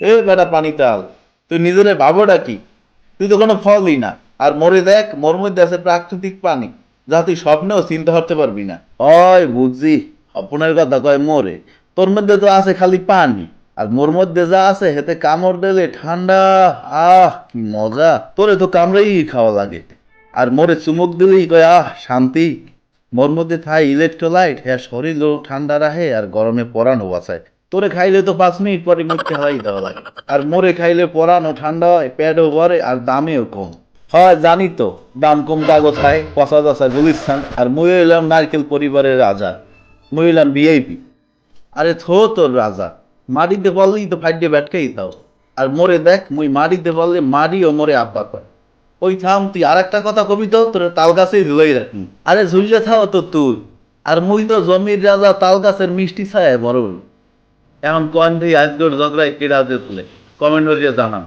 এ বেটা পানি তাল তুই নিজেরে ভাবোটা কি? তুই তো কোনো ফলই না। আর মরে দেখ, মোর মধ্যে আছে প্রাকৃতিক পানি, যা তুই স্বপ্নেও চিন্তা করতে পারবি না। ওই বুঝছি, স্বপ্নের কথা কয় মরে, তোর মধ্যে তো আছে খালি পানি, আর মোর মধ্যে যা আছে হেতে কামড় দিলে ঠান্ডা, আহ, কি মজা। তোরে তো কামড়েই খাওয়া লাগে। আর মোরে চুমুক দিলেই কয়, আহ, শান্তি। মোর মধ্যে থাই ইলেকট্রোলাইট হ্যাঁ শরীরও ঠান্ডা রাখে আর গরমে পরানো বাঁচায়। তোরে খাইলে তো পাঁচ মিনিট পরে মুখে হারাই দেওয়া লাগে। আর মোরে খাইলে পরানো ঠান্ডা হয়, পেটও ভরে আর দামেও কম। হয়, জানি তো, দাম কম কাগজ খায় পচা দশা গুলিস্তান। আর মুই হইলাম নারকেল পরিবারের রাজা। মুই হইলাম ভিআইপি আরে থো তোর রাজা, মাটিতে বললেই তো ফাইটে ব্যাটকেই দাও। আর মোরে দেখ, মুই মাটিতে বললে মারি ও মোরে আব্বা কয়। ওই থাম, তুই আর একটা কথা কবি তো, তোর তাল গাছেই ঝুলাই রাখি। আরে ঝুললে থাও তো তুই। আর মুই তো জমির রাজা, তাল গাছের মিষ্টি ছায় বড়। এখন কোয়ান থেকে আজকের ঝগড়ায় কেডা তুলে কমেন্ট করে জানান।